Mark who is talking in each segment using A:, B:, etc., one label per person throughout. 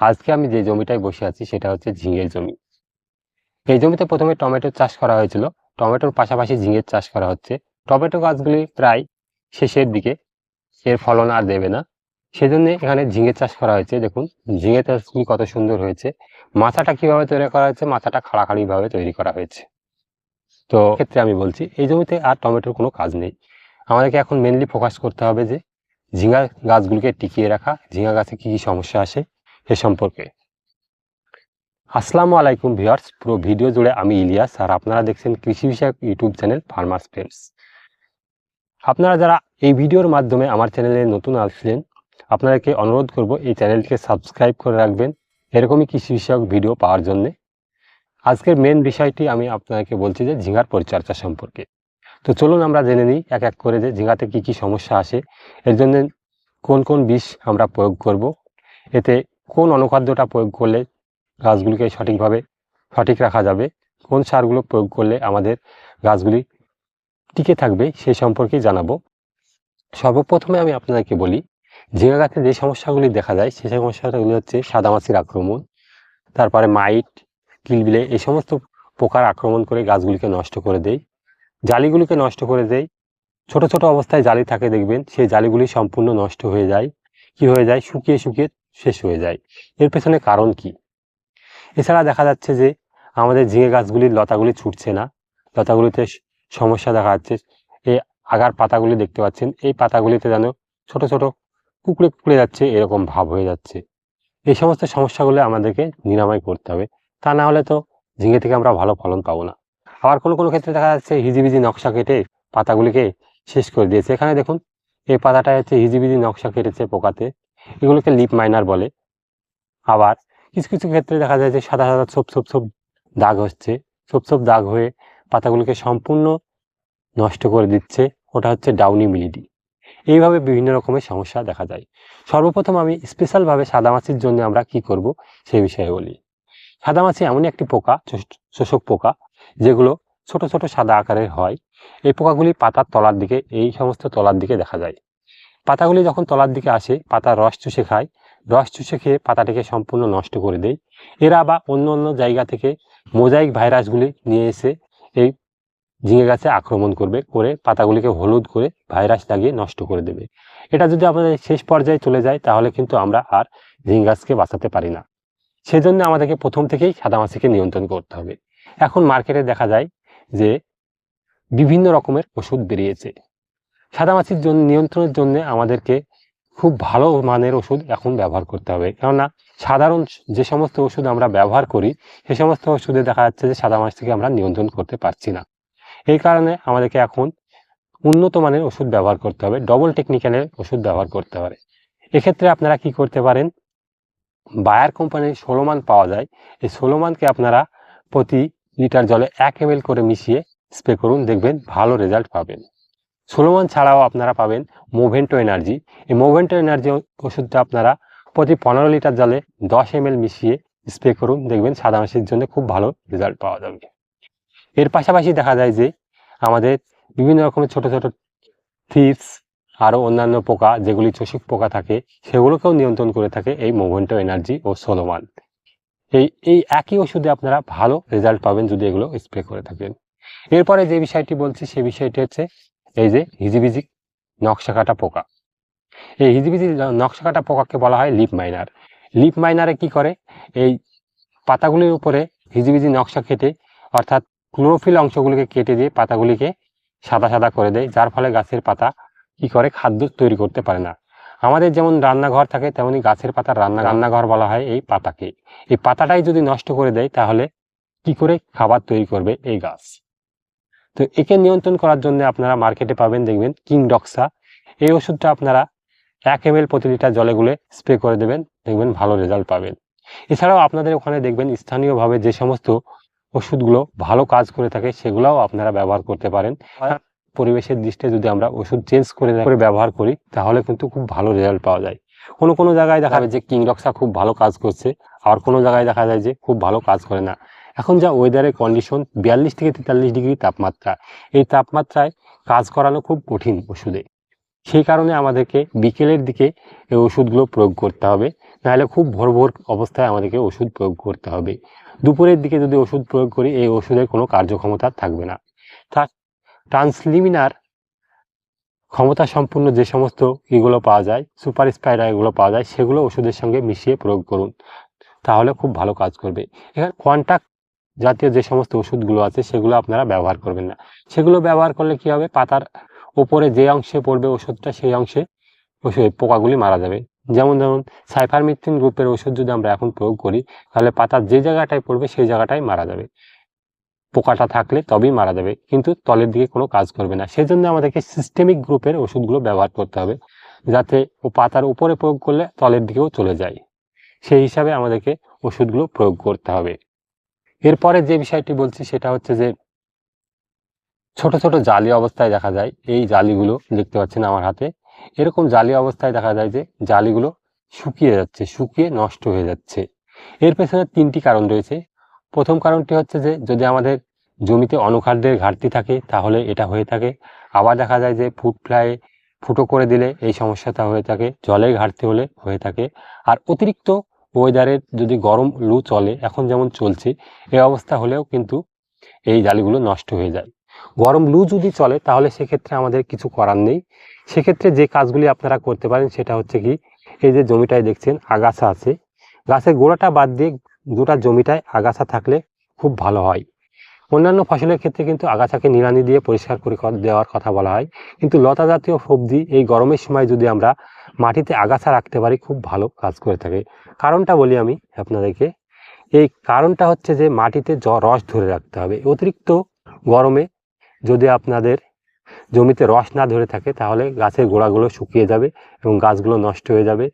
A: আজকে আমি যে জমিটায় বসে আছি সেটা হচ্ছে ঝিঙের জমি। এই জমিতে প্রথমে টমেটোর চাষ করা হয়েছিল। টমেটোর পাশাপাশি ঝিঙের চাষ করা হচ্ছে। টমেটো গাছগুলি প্রায় শেষের দিকে। এর ফলন আর দেবে না। সেজন্য এখানে ঝিঙের চাষ করা হয়েছে। দেখুন ঝিঙের চাষগুলি কত সুন্দর হয়েছে। মাথাটা কীভাবে তৈরি করা হয়েছে? মাথাটা খাড়াখাড়ি ভাবে তৈরি করা হয়েছে। তো ক্ষেত্রে আমি বলছি, এই জমিতে আর টমেটোর কোনো কাজ নেই। আমাদেরকে এখন মেনলি ফোকাস করতে হবে যে ঝিঙা গাছগুলিকে টিকিয়ে রাখা, ঝিঙা গাছে কি কি সমস্যা আসে এ সম্পর্কে। আসসালামু আলাইকুম ভিউয়ার্স, পুরো ভিডিও জুড়ে আমি ইলিয়াস আর আপনারা দেখছেন কৃষি বিষয়ক ইউটিউব চ্যানেল ফার্মার্স ফ্রেন্ডস। আপনারা যারা এই ভিডিওর মাধ্যমে আমার চ্যানেলে নতুন আসলেন, আপনাদেরকে অনুরোধ করব এই চ্যানেলটিকে সাবস্ক্রাইব করে রাখবেন এরকমই কৃষি বিষয়ক ভিডিও পাওয়ার জন্যে। আজকের মেন বিষয়টি আমি আপনাকে বলছি যে ঝিঙার পরিচর্যা সম্পর্কে। তো চলুন আমরা জেনে নিই এক এক করে যে ঝিঙাতে কি কি সমস্যা আসে, এর জন্য কোন কোন বিষ আমরা প্রয়োগ করব, এতে কোন অনুখাদ্যটা প্রয়োগ করলে গাছগুলিকে সঠিকভাবে সঠিক রাখা যাবে? কোন সারগুলো প্রয়োগ করলে আমাদের গাছগুলি টিকে থাকবে? সেই সম্পর্কেই জানাব। সর্বপ্রথমে আমি আপনাদেরকে বলি ঝিঙা গাছে যে সমস্যাগুলি দেখা যায় সেই সমস্যাগুলি হচ্ছে সাদামাছির আক্রমণ, তারপরে মাইট, কিলবিলে এই সমস্ত পোকার আক্রমণ করে গাছগুলিকে নষ্ট করে দেয়। জালিগুলিকে নষ্ট করে দেয়। ছোট ছোট অবস্থায় জালি থাকে, দেখবেন, সেই জালিগুলি সম্পূর্ণ নষ্ট হয়ে যায়। কি হয়ে যায়? শুকিয়ে শুকিয়ে শেষ হয়ে যায়। এর পেছনে কারণ কি? এছাড়া দেখা যাচ্ছে যে, আমাদের ঝিঙে গাছগুলির লতাগুলি ছুটছে না। লতাগুলিতে সমস্যা দেখা যাচ্ছে। এই আগার পাতাগুলি দেখতে পাচ্ছেন। এই পাতাগুলিতে যেন ছোট ছোট কুকড়ে কুকড়ে যাচ্ছে, এরকম ভাব হয়ে যাচ্ছে। এই সমস্ত সমস্যাগুলো আমাদেরকে নিরাময় করতে হবে। তা না হলে তো ঝিঙে থেকে আমরা ভালো ফলন পাবো না। আবার কোনো কোনো ক্ষেত্রে দেখা যাচ্ছে হিজিবিজি নকশা কেটে পাতাগুলিকে শেষ করে দিয়েছে। এখানে দেখুন, এই পাতাটা হচ্ছে হিজিবিজি নকশা কেটেছে পোকাতে। এগুলোকে লিপ মাইনার বলে। আবার কিছু কিছু ক্ষেত্রে দেখা যায় যে সাদা সাদা ছোপ ছোপ ছোপ দাগ হচ্ছে। ছোপ ছোপ দাগ হয়ে পাতাগুলোকে সম্পূর্ণ নষ্ট করে দিচ্ছে। ওটা হচ্ছে ডাউনি মিলিডি এইভাবে বিভিন্ন রকমের সমস্যা দেখা যায়। সর্বপ্রথম আমি স্পেশালভাবে সাদামাছির জন্য আমরা কি করব সেই বিষয়ে বলি। সাদামাছি এমনই একটি পোকা, শোষ- শোষক পোকা, যেগুলো ছোট ছোট সাদা আকারের হয়। এই পোকাগুলি পাতার তলার দিকে, এই সমস্ত তলার দিকে দেখা যায়। পাতাগুলি যখন তলার দিকে আসে, পাতার রস চুষে খায়। রস চুষে খেয়ে পাতাটিকে সম্পূর্ণ নষ্ট করে দেয়। এরা বা অন্য অন্য জায়গা থেকে মোজাইক ভাইরাসগুলি নিয়ে এসে এই ঝিঙে গাছে আক্রমণ করবে, করে পাতাগুলিকে হলুদ করে ভাইরাস লাগিয়ে নষ্ট করে দেবে। এটা যদি আমাদের শেষ পর্যায়ে চলে যায়, তাহলে কিন্তু আমরা আর ঝিঙে গাছকে বাঁচাতে পারি না। সেজন্য আমাদেরকে প্রথম থেকেই সাদামাছিকে নিয়ন্ত্রণ করতে হবে। এখন মার্কেটে দেখা যায় যে বিভিন্ন রকমের ওষুধ বেরিয়েছে। সাদামাছির জন্য নিয়ন্ত্রণের জন্য আমাদেরকে খুব ভালো মানের ওষুধ এখন ব্যবহার করতে হবে। কেননা সাধারণ যে সমস্ত ওষুধ আমরা ব্যবহার করি, সে সমস্ত ওষুধে দেখা যাচ্ছে যে সাদা মাছ থেকে আমরা নিয়ন্ত্রণ করতে পারছি না। এই কারণে আমাদেরকে এখন উন্নত মানের ওষুধ ব্যবহার করতে হবে ডবল টেকনিক্যালের ওষুধ ব্যবহার করতে পারে এক্ষেত্রে আপনারা কি করতে পারেন? বায়ার কোম্পানির ষোলোমান পাওয়া যায়। এই ষোলোমানকে আপনারা প্রতি লিটার জলে এক এম করে মিশিয়ে স্প্রে করুন, দেখবেন ভালো রেজাল্ট পাবেন। ষোলোমান ছাড়াও আপনারা পাবেন মোভেন্টো এনার্জি এই মোভেন্টো এনার্জি ওষুধটা আপনারা প্রতি পনেরো লিটার জলে দশ এম মিশিয়ে স্প্রে করুন, দেখবেন সাদা মাছির জন্য খুব ভালো রেজাল্ট পাওয়া যাবে। এর পাশাপাশি দেখা যায় যে আমাদের বিভিন্ন রকমের ছোট ছোট থিপস আরও অন্যান্য পোকা, যেগুলি চষিক পোকা থাকে, সেগুলোকেও নিয়ন্ত্রণ করে থাকে এই মোভেন্টো এনার্জি ও সোলোমান। এই এই একই ওষুধে আপনারা ভালো রেজাল্ট পাবেন যদি এগুলো স্প্রে করে থাকেন। এরপরে যে বিষয়টি বলছি, সে বিষয়টি হচ্ছে এই যে হিজিবিজি নকশা কাটা পোকা। এই হিজিবিজি নকশা কাটা পোকাকে বলা হয় লিপ মাইনার। লিপ মাইনারে কি করে? এই পাতাগুলির উপরে হিজিবিজি নকশা কেটে, অর্থাৎ ক্লোরোফিল অংশগুলিকে কেটে দিয়ে পাতাগুলিকে সাদা সাদা করে দেয়, যার ফলে গাছের পাতা কি করে? খাদ্য তৈরি করতে পারে না। আমাদের যেমন রান্নাঘর থাকে, তেমনি গাছের পাতার রান্না রান্নাঘর বলা হয় এই পাতাকে। এই পাতাটাই যদি নষ্ট করে দেয়, তাহলে কি করে? খাবার তৈরি করবে এই গাছ। তো একে নিয়ন্ত্রণ করার জন্য আপনারা মার্কেটে পাবেন দেখবেন কিং ডক্সা। এই ওষুধটা আপনারা এক এম প্রতি লিটার জলে গুলে স্প্রে করে দেবেন দেখবেন ভালো রেজাল্ট পাবেন। এছাড়াও আপনাদের ওখানে দেখবেন স্থানীয়ভাবে যে সমস্ত ওষুধগুলো ভালো কাজ করে থাকে সেগুলোও আপনারা ব্যবহার করতে পারেন। পরিবেশের দৃষ্টিতে যদি আমরা ওষুধ চেঞ্জ করে করে ব্যবহার করি তাহলে কিন্তু খুব ভালো রেজাল্ট পাওয়া যায়। কোনো কোনো জায়গায় দেখা যাবে যে কিং ডক্সা খুব ভালো কাজ করছে আর কোনো জায়গায় দেখা যায় যে খুব ভালো কাজ করে না। এখন যা ওয়েদারের কন্ডিশন বিয়াল্লিশ থেকে তেতাল্লিশ ডিগ্রি তাপমাত্রা। এই তাপমাত্রায় কাজ করানো খুব কঠিন ওষুধে। সেই কারণে আমাদেরকে বিকেলের দিকে এই ওষুধগুলো প্রয়োগ করতে হবে। নাহলে খুব ভোর ভোর অবস্থায় আমাদেরকে ওষুধ প্রয়োগ করতে হবে। দুপুরের দিকে যদি ওষুধ প্রয়োগ করি, এই ওষুধের কোনো কার্যক্ষমতা থাকবে না। তা ট্রান্সলিমিনার ক্ষমতা সম্পূর্ণ যে সমস্ত ইগুলো পাওয়া যায় সুপার স্পাইডার এগুলো পাওয়া যায়, সেগুলো ওষুধের সঙ্গে মিশিয়ে প্রয়োগ করুন। তাহলে খুব ভালো কাজ করবে। এখানে কোয়ান্টাক্ট জাতীয় যে সমস্ত ওষুধগুলো আছে সেগুলো আপনারা ব্যবহার করবেন না। সেগুলো ব্যবহার করলে কি হবে? পাতার ওপরে যে অংশে পড়বে ওষুধটা, সেই অংশে ওষুধ, পোকাগুলি মারা যাবে। যেমন ধরুন, সাইফারমিথিন গ্রুপের ওষুধ যদি আমরা এখন প্রয়োগ করি, তাহলে পাতার যে জায়গাটায় পড়বে সেই জায়গাটাই মারা যাবে। পোকাটা থাকলে তবেই মারা যাবে, কিন্তু তলের দিকে কোনো কাজ করবে না। সেজন্য আমাদেরকে সিস্টেমিক গ্রুপের ওষুধগুলো ব্যবহার করতে হবে, যাতে ও পাতার উপরে প্রয়োগ করলে তলের দিকেও চলে যায়। সেই হিসাবে আমাদেরকে ওষুধগুলো প্রয়োগ করতে হবে। এরপরে যে বিষয়টি বলছি সেটা হচ্ছে যে ছোট ছোট জালি অবস্থায় দেখা যায়, এই জালিগুলো দেখতে পাচ্ছেন আমার হাতে। এরকম জালি অবস্থায় দেখা যায় যে জালিগুলো শুকিয়ে যাচ্ছে, শুকিয়ে নষ্ট হয়ে যাচ্ছে। এর পেছনে তিনটি কারণ রয়েছে। প্রথম কারণটি হচ্ছে যে যদি আমাদের জমিতে অনুখাদ্যের ঘাটতি থাকে তাহলে এটা হয়ে থাকে। আবার দেখা যায় যে ফুড ফ্লাই ফুটো করে দিলে এই সমস্যাটা হয়ে থাকে, জলের ঘাটতি হলে হয়ে থাকে। আর অতিরিক্ত ওয়েদারের যদি গরম লু চলে, এখন যেমন চলছে, এই অবস্থা হলেও কিন্তু এই জালিগুলো নষ্ট হয়ে যায়। গরম লু যদি চলে, তাহলে সেক্ষেত্রে আমাদের কিছু করার নেই। সেক্ষেত্রে যে কাজগুলি আপনারা করতে পারেন, সেটা হচ্ছে কি, এই যে জমিটায় দেখছেন, আগাছা আছে। গাছের গোড়াটা বাদ দিয়ে গোটা জমিটায় আগাছা থাকলে খুব ভালো হয়। অন্যান্য ফসলের ক্ষেত্রে কিন্তু আগাছাকে নিড়ানি দিয়ে পরিষ্কার করে দেওয়ার কথা বলা হয়। কিন্তু লতা জাতীয় সবজি এই গরমের সময় যদি আমরা মাটিতে আগাছা রাখতে পারি, খুব ভালো কাজ করে থাকে। কারণটা বলি আমি আপনাদেরকে। এই কারণটা হচ্ছে যে মাটিতে জ- রস ধরে রাখতে হবে। অতিরিক্ত গরমে যদি আপনাদের জমিতে রস না ধরে থাকে, তাহলে গাছের গোড়াগুলো শুকিয়ে যাবে এবং গাছগুলো নষ্ট হয়ে যাবে।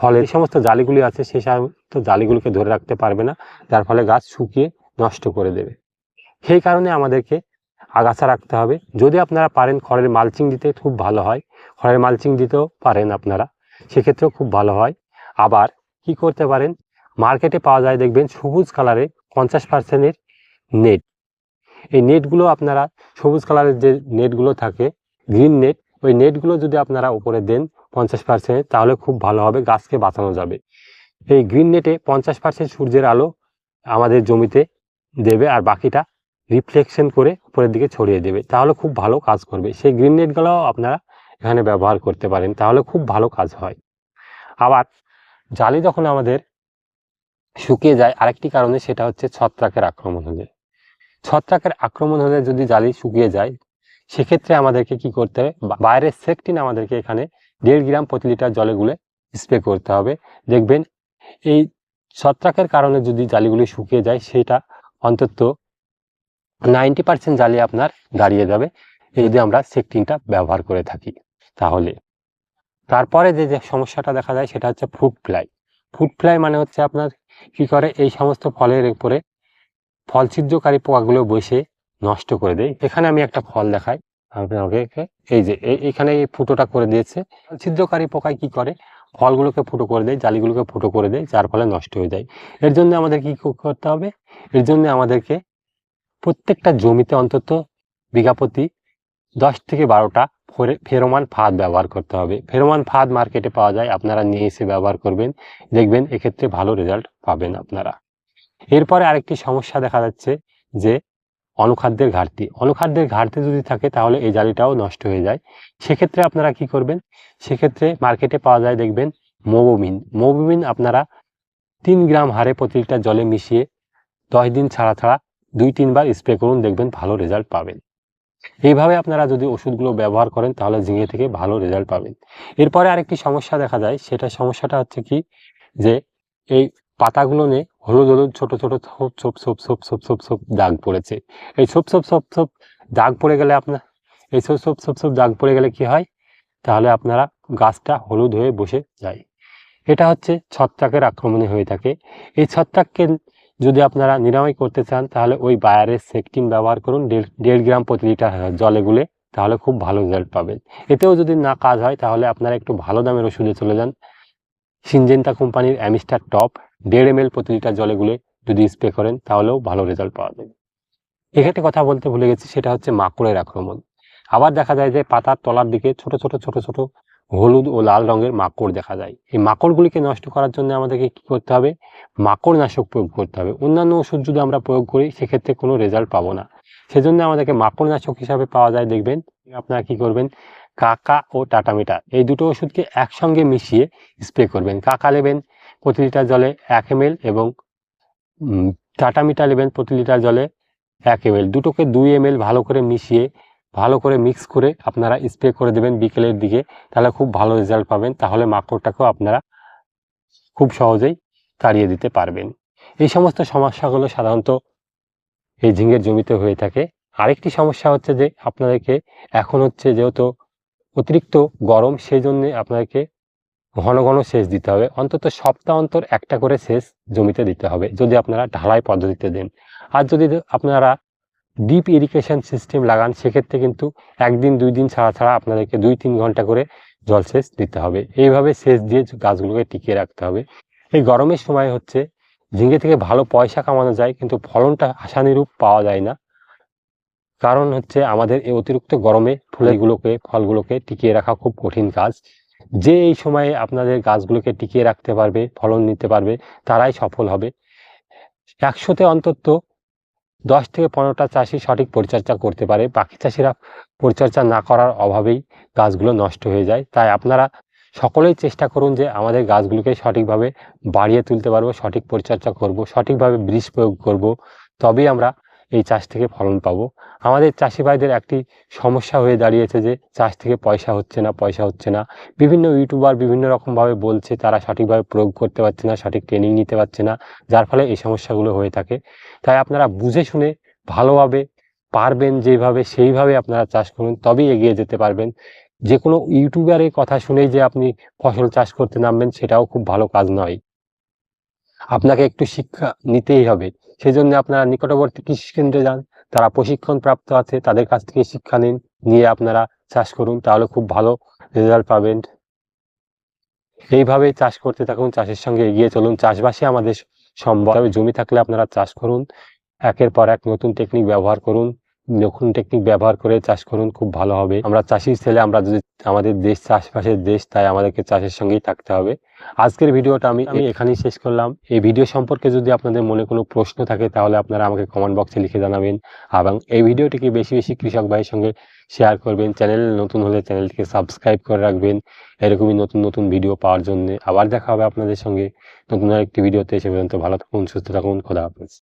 A: ফলে এই সমস্ত জালিগুলি আছে সেই সমস্ত জালিগুলোকে ধরে রাখতে পারবে না, যার ফলে গাছ শুকিয়ে নষ্ট করে দেবে। সেই কারণে আমাদেরকে আগাছা রাখতে হবে। যদি আপনারা পারেন খড়ের মালচিং দিতে, খুব ভালো হয়। খড়ের মালচিং দিতেও পারেন আপনারা। সেক্ষেত্রেও খুব ভালো হয়। আবার কি করতে পারেন? মার্কেটে পাওয়া যায় দেখবেন সবুজ কালারের পঞ্চাশ পার্সেন্টের নেট এই নেটগুলো আপনারা, সবুজ কালারের যে নেটগুলো থাকে গ্রিন নেট ওই নেটগুলো যদি আপনারা উপরে দেন পঞ্চাশ পার্সেন্ট তাহলে খুব ভালো হবে, গাছকে বাঁচানো যাবে। এই গ্রিন নেটে পঞ্চাশ পার্সেন্ট সূর্যের আলো আমাদের জমিতে দেবে আর বাকিটা রিফ্লেকশন করে উপরের দিকে ছড়িয়ে দেবে। তাহলে খুব ভালো কাজ করবে। সেই গ্রিন নেটগুলোও আপনারা এখানে ব্যবহার করতে পারেন, তাহলে খুব ভালো কাজ হয়। আবার জালি যখন আমাদের শুকিয়ে যায়, আরেকটি কারণে সেটা হচ্ছে ছত্রাকের আক্রমণ হলে। ছত্রাকের আক্রমণ হলে যদি জালি শুকিয়ে যায়, সেক্ষেত্রে আমাদেরকে কি করতে হবে? বাইরের সেকটিন আমাদেরকে এখানে দেড় গ্রাম প্রতি লিটার জলে গুলে স্প্রে করতে হবে। দেখবেন, এই ছত্রাকের কারণে যদি জালিগুলি শুকিয়ে যায়, সেটা অন্তত নাইনটি পার্সেন্ট জালি আপনার দাঁড়িয়ে যাবে, যদি আমরা সেকটিনটা ব্যবহার করে থাকি তাহলে। তারপরে যে যে সমস্যাটা দেখা যায় সেটা হচ্ছে ফ্রুট ফ্লাই ফ্রুট ফ্লাই মানে হচ্ছে আপনার কি করে? এই সমস্ত ফলের উপরে ফল ছিদ্রকারী পোকাগুলো বসে নষ্ট করে দেয়। এখানে আমি একটা ফল দেখাই আপনাকে এই যে এখানে এই ফুটোটা করে দিয়েছে। ছিদ্রকারী পোকায় কি করে? ফলগুলোকে ফুটো করে দেয়, জালিগুলোকে ফুটো করে দেয়, যার ফলে নষ্ট হয়ে যায়। এর জন্য আমাদের কি করতে হবে? এর জন্য আমাদেরকে প্রত্যেকটা জমিতে অন্তত বিঘা প্রতি দশ থেকে বারোটা ফেরোমান ফাঁদ ব্যবহার করতে হবে। ফেরোমান ফাঁদ মার্কেটে পাওয়া যায়, আপনারা নিয়ে এসে ব্যবহার করবেন। দেখবেন এক্ষেত্রে ভালো রেজাল্ট পাবেন আপনারা। এরপরে আরেকটি সমস্যা দেখা যাচ্ছে যে, অনুখাদ্যের ঘাটতি। অনুখাদ্যের ঘাটতি যদি থাকে, তাহলে এই জালিটাও নষ্ট হয়ে যায়। সেক্ষেত্রে আপনারা কি করবেন? সেক্ষেত্রে মার্কেটে পাওয়া যায়, দেখবেন মোবোমিন মোবোমিন আপনারা তিন গ্রাম হারে প্রতি লিটার জলে মিশিয়ে দশ দিন ছাড়া ছাড়া দুই তিনবার স্প্রে করুন, দেখবেন ভালো রেজাল্ট পাবেন। এইভাবে আপনারা যদি ওষুধগুলো ব্যবহার করেন, তাহলে ঝিঙে থেকে ভালো রেজাল্ট পাবেন। এরপরে আরেকটি সমস্যা দেখা যায়, সেটা সমস্যাটা হচ্ছে কি যে, এই পাতাগুলো নিয়ে হলুদ হলুদ, ছোট ছোট, ছোপ ছোপ ছোপ ছোপ ছোপ ছোপ ছোপ দাগ পড়েছে। এই ছোপ ছোপ ছোপ ছোপ দাগ পড়ে গেলে আপনার এই ছোপ ছোপ ছোপ ছোপ দাগ পড়ে গেলে কি হয়? তাহলে আপনারা গাছটা হলুদ হয়ে বসে যায়। এটা হচ্ছে ছত্রাকের আক্রমণে হয়ে থাকে। এই ছত্রাককে যদি আপনারা নিরাময় করতে চান, তাহলে ওই বায়ারের সেকটিন ব্যবহার করুন, দেড় দেড় গ্রাম প্রতি লিটার জলে গুলে, তাহলে খুব ভালো রেজাল্ট পাবেন। এতেও যদি না কাজ হয়, তাহলে আপনারা একটু ভালো দামের ওষুধে চলে যান। সিনজেন্তা কোম্পানির অ্যামিস্টার টপ, দেড় এম এল প্রতি লিটার জলে গুলে যদি স্প্রে করেন, তাহলেও ভালো রেজাল্ট পাওয়া যাবে। এক্ষেত্রে কথা বলতে ভুলে গেছি, সেটা হচ্ছে মাকড়ের আক্রমণ। আবার দেখা যায় যে পাতার তলার দিকে ছোট ছোট ছোট ছোট হলুদ ও লাল রঙের মাকড় দেখা যায়। এই মাকড়গুলিকে নষ্ট করার জন্য আমাদেরকে কি করতে হবে? মাকড় নাশক প্রয়োগ করতে হবে। অন্যান্য ওষুধ যদি আমরা প্রয়োগ করি, সেক্ষেত্রে কোনো রেজাল্ট পাবো না। সেজন্য আমাদেরকে মাকড় নাশক হিসাবে পাওয়া যায়। দেখবেন, আপনারা কি করবেন? কাকা ও টাটামিটা এই দুটো ওষুধকে একসঙ্গে মিশিয়ে স্প্রে করবেন। কাকা নেবেন প্রতি লিটার জলে এক এম এবং টাটামিটা নেবেন প্রতি লিটার জলে এক এম দুটোকে দুই এম ভালো করে মিশিয়ে ভালো করে মিক্স করে আপনারা স্প্রে করে দেবেন বিকেলের দিকে, তাহলে খুব ভালো রেজাল্ট পাবেন। তাহলে মাকড়টাকেও আপনারা খুব সহজেই তাড়িয়ে দিতে পারবেন। এই সমস্ত সমস্যাগুলো সাধারণত এই ঝিঙের জমিতে হয়ে থাকে। আরেকটি সমস্যা হচ্ছে যে আপনাদেরকে এখন হচ্ছে যেহেতু অতিরিক্ত গরম সেই জন্য আপনাদেরকে ঘন ঘন সেচ দিতে হবে। অন্তত সপ্তাহ অন্তর একটা করে সেচ জমিতে দিতে হবে, যদি আপনারা ঢালাই পদ্ধতিতে দেন। আর যদি আপনারা ডিপ ইরিগেশন সিস্টেম লাগান, সেক্ষেত্রে কিন্তু একদিন, দুই দিন ছাড়া ছাড়া আপনাদেরকে দুই তিন ঘণ্টা করে জলসেচ দিতে হবে। এইভাবে সেচ দিয়ে গাছগুলোকে টিকিয়ে রাখতে হবে। এই গরমের সময় হচ্ছে ঝিঙ্গে থেকে ভালো পয়সা কামানো যায়, কিন্তু ফলনটা আশানুরূপ পাওয়া যায় না। কারণ হচ্ছে আমাদের এই অতিরিক্ত গরমে ফুলগুলোকে, ফলগুলোকে টিকিয়ে রাখা খুব কঠিন কাজ। যে এই সময়ে আপনাদের গাছগুলোকে টিকিয়ে রাখতে পারবে, ফলন নিতে পারবে, তারাই সফল হবে। একশোতে অন্তত দশ থেকে পনেরোটা চাষি সঠিক পরিচর্যা করতে পারে। বাকি চাষিরা পরিচর্যা না করার অভাবেই গাছগুলো নষ্ট হয়ে যায়। তাই আপনারা সকলেই চেষ্টা করুন যে আমাদের গাছগুলোকে সঠিকভাবে বাড়িয়ে তুলতে পারব, সঠিক পরিচর্যা করব, সঠিকভাবে বীজ প্রয়োগ করব, তবেই আমরা এই চাষ থেকে ফলন পাবো। আমাদের চাষি ভাইদের একটি সমস্যা হয়ে দাঁড়িয়েছে যে চাষ থেকে পয়সা হচ্ছে না, পয়সা হচ্ছে না। বিভিন্ন ইউটিউবার বিভিন্ন রকমভাবে বলছে, তারা সঠিকভাবে প্রয়োগ করতে পারছে না, সঠিক ট্রেনিং নিতে পারছে না, যার ফলে এই সমস্যাগুলো হয়ে থাকে। তাই আপনারা বুঝে শুনে ভালোভাবে পারবেন যেভাবে সেইভাবে আপনারা চাষ করুন, তবেই এগিয়ে যেতে পারবেন। যে কোনো ইউটিউবারের কথা শুনেই যে আপনি ফসল চাষ করতে নামবেন, সেটাও খুব ভালো কাজ নয়। আপনাকে একটু শিক্ষা নিতেই হবে। সেই জন্য আপনারা নিকটবর্তী কৃষি কেন্দ্রে যান, তারা প্রশিক্ষণ প্রাপ্ত আছে, তাদের কাছ থেকে শিক্ষা নিন, নিয়ে আপনারা চাষ করুন, তাহলে খুব ভালো রেজাল্ট পাবেন। এইভাবে চাষ করতে থাকুন, চাষের সঙ্গে এগিয়ে চলুন। চাষবাসে আমাদের সম্ভব। তবে জমি থাকলে আপনারা চাষ করুন। একের পর এক নতুন টেকনিক ব্যবহার করুন। নতুন টেকনিক ব্যবহার করে চাষ করুন, খুব ভালো হবে। আমরা চাষির ছেলে, আমরা যদি আমাদের দেশ, চাষবাসের দেশ, তাই আমাদেরকে চাষের সঙ্গেই থাকতে হবে। আজকের ভিডিওটা আমি আমি এখানেই শেষ করলাম। এই ভিডিও সম্পর্কে যদি আপনাদের মনে কোনো প্রশ্ন থাকে, তাহলে আপনারা আমাকে কমেন্ট বক্সে লিখে জানাবেন। এবং এই ভিডিওটিকে বেশি বেশি কৃষক ভাইয়ের সঙ্গে শেয়ার করবেন চ্যানেল নতুন হলে চ্যানেলটিকে সাবস্ক্রাইব করে রাখবেন। এরকমই নতুন নতুন ভিডিও পাওয়ার জন্য আবার দেখা হবে আপনাদের সঙ্গে নতুন আরেকটি ভিডিওতে সে পর্যন্ত ভালো থাকুন, সুস্থ থাকুন, খোদা হাফেজ।